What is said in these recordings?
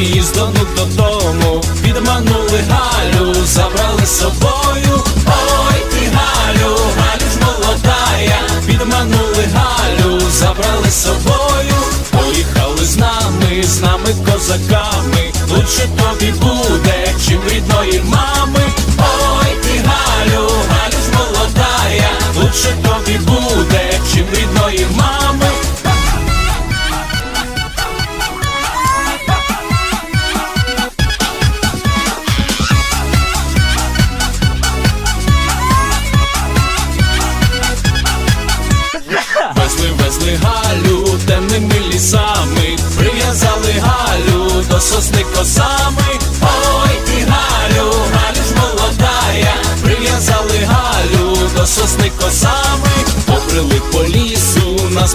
їздонуть додому, підманули Галю, забрали з собою. Ой, ти Галю, Галю ж молодая, підманули Галю, забрали з собою. Поїхали з нами, з нами козаками. Лучше тобі буде, чим рідної мами.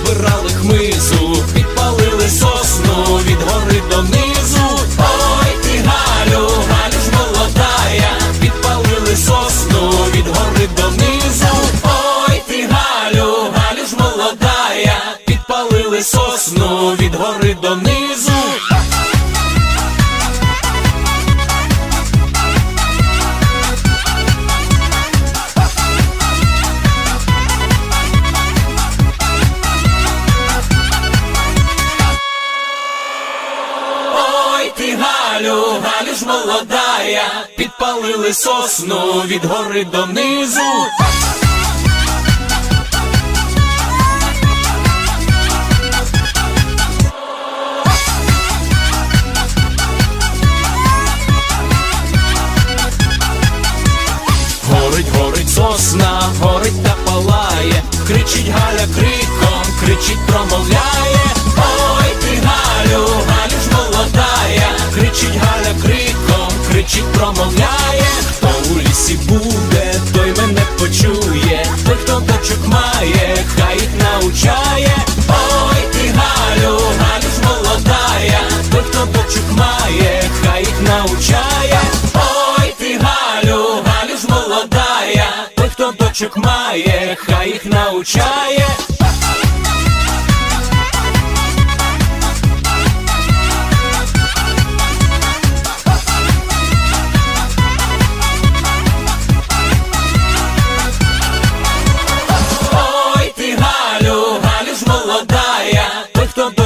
Лісу, хмизу, підпалили сосну від гори донизу. Ой, ти Галю, Галю ж молодая, підпалили сосну від гори донизу. Ой, ти Галю, Галю ж молодая, підпалили сосну від гори ти Галю, Галю ж молодая, підпалили сосну від гори донизу. Горить, горить сосна, горить та палає, кричить Галя криком, кричить, промовляє. Криком, промовляє. Хто у лісі буде, той мене почує, той, хто дочок має, хай їх научає. Ой, ти Галю, Галю ж молодая, той, хто дочок має, хай їх научає. Ой, ти Галю, Галю ж молодая, той, хто дочок має, хай їх научає.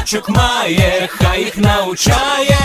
Той, має, хай їх научає.